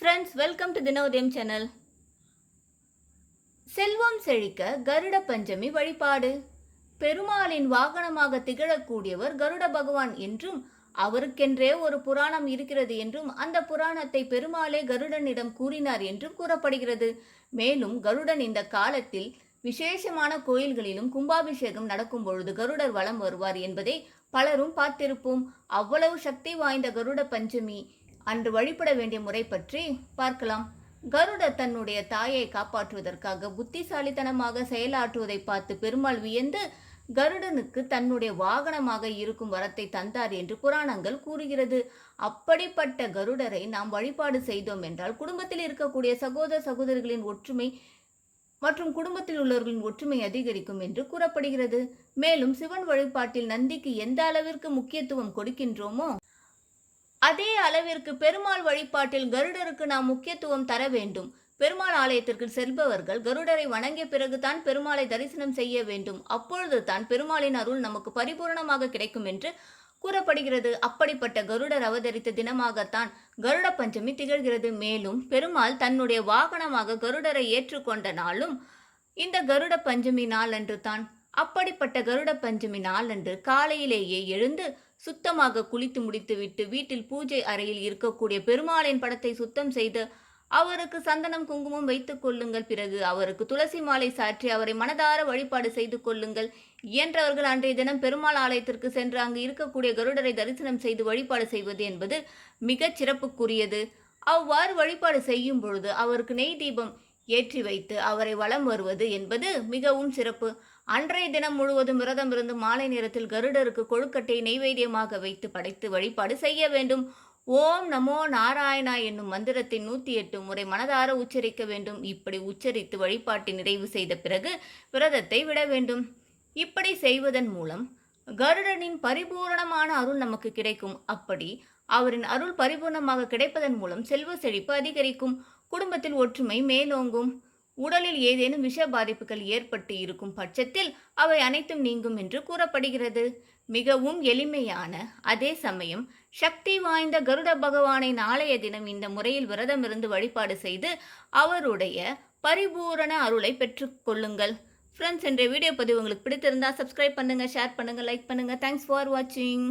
Friends welcome to Dinodayam channel செல்வம் செழிக்க கருட பஞ்சமி வழிபாடு. பெருமாளின் வாகனமாக திகழக்கூடியவர் கருட பகவான் என்றும் அவருக்கென்றே ஒரு புராணம் இருக்கிறது என்றும் அந்த புராணத்தை பெருமாளே கருடனிடம் கூறினார் என்றும் கூறப்படுகிறது. மேலும் கருடன் இந்த காலத்தில் விசேஷமான கோயில்களிலும் கும்பாபிஷேகம் நடக்கும் பொழுது கருடர் வலம் வருவார் என்பதை பலரும் பார்த்திருப்போம். அவ்வளவு சக்தி வாய்ந்த கருட பஞ்சமி அன்று வழிபட வேண்டிய முறை பற்றி பார்க்கலாம். கருடர் தன்னுடைய தாயை காப்பாற்றுவதற்காக புத்திசாலித்தனமாக செயலாற்றுவதை பார்த்து பெருமாள் வியந்து கருடனுக்கு தன்னுடைய வாகனமாக இருக்கும் வரத்தை தந்தார் என்று புராணங்கள் கூறுகிறது. அப்படிப்பட்ட கருடரை நாம் வழிபாடு செய்தோம் என்றால் குடும்பத்தில் இருக்கக்கூடிய சகோதர சகோதரிகளின் ஒற்றுமை மற்றும் குடும்பத்தில் உள்ளவர்களின் ஒற்றுமை அதிகரிக்கும் என்று கூறப்படுகிறது. மேலும் சிவன் வழிபாட்டில் நந்திக்கு எந்த அளவிற்கு முக்கியத்துவம் கொடுக்கின்றோமோ அதே அளவிற்கு பெருமாள் வழிபாட்டில் கருடருக்கு நாம் முக்கியத்துவம் தர வேண்டும். பெருமாள் ஆலயத்திற்கு செல்பவர்கள் கருடரை வணங்கிய பிறகுதான் பெருமாளை தரிசனம் செய்ய வேண்டும். அப்பொழுது தான் பெருமாளின் அருள் நமக்கு பரிபூர்ணமாக கிடைக்கும் என்று கூறப்படுகிறது. அப்படிப்பட்ட கருடர் அவதரித்த தினமாகத்தான் கருட பஞ்சமி திகழ்கிறது. மேலும் பெருமாள் தன்னுடைய வாகனமாக கருடரை ஏற்றுக்கொண்ட நாளும் இந்த கருட பஞ்சமி நாளன்று தான் அப்படிப்பட்ட கருட பஞ்சமி நாளன்று காலையிலேயே எழுந்து சுத்தமாக குளித்து முடித்துவிட்டு வீட்டில் பூஜை அறையில் இருக்கக்கூடிய பெருமாளின் படத்தை சுத்தம் செய்து அவருக்கு சந்தனம் குங்குமம் வைத்துக் கொள்ளுங்கள். பிறகு அவருக்கு துளசி மாலை சாற்றி அவரை மனதார வழிபாடு செய்து கொள்ளுங்கள் இயன்றவர்கள் அன்றைய தினம் பெருமாள் ஆலயத்திற்கு சென்று அங்கு இருக்கக்கூடிய கருடரை தரிசனம் செய்து வழிபாடு செய்வது என்பது மிகச் சிறப்புக்குரியது. அவ்வாறு வழிபாடு செய்யும் பொழுது அவருக்கு நெய் தீபம் ஏற்றி வைத்து அவரை வலம் வருவது என்பது மிகவும் சிறப்பு. அன்றைய தினம் முழுவதும் விரதம் இருந்து மாலை நேரத்தில் கருடருக்கு கொழுக்கட்டை நெய்வேத்தியமாக வைத்து படைத்து வழிபாடு செய்ய வேண்டும். ஓம் நமோ நாராயணா என்னும் மந்திரத்தை நூற்றி எட்டு முறை மனதார உச்சரிக்க வேண்டும். இப்படி உச்சரித்து வழிபாட்டை நிறைவு செய்த பிறகு விரதத்தை விட வேண்டும். இப்படி செய்வதன் மூலம் கருடனின் பரிபூரணமான அருள் நமக்கு கிடைக்கும். அப்படி அவரின் அருள் பரிபூர்ணமாக கிடைப்பதன் மூலம் செல்வ செழிப்பு அதிகரிக்கும். குடும்பத்தில் ஒற்றுமை மேலோங்கும். உடலில் ஏதேனும் விஷ பாதிப்புகள் ஏற்பட்டு இருக்கும் பட்சத்தில் அவை அனைத்தும் நீங்கும் என்று கூறப்படுகிறது. மிகவும் எளிமையான அதே சமயம் சக்தி வாய்ந்த கருட பகவானை நாளைய தினம் இந்த முறையில் விரதமிருந்து வழிபாடு செய்து அவருடைய பரிபூரண அருளை பெற்றுக்கொள்ளுங்கள் ஃப்ரெண்ட்ஸ் என்ற வீடியோ பதிவு உங்களுக்கு பிடித்திருந்தா சப்ஸ்கிரைப் பண்ணுங்கள் ஷேர் பண்ணுங்கள் லைக் பண்ணுங்கள் தேங்க்ஸ் ஃபார் வாட்சிங்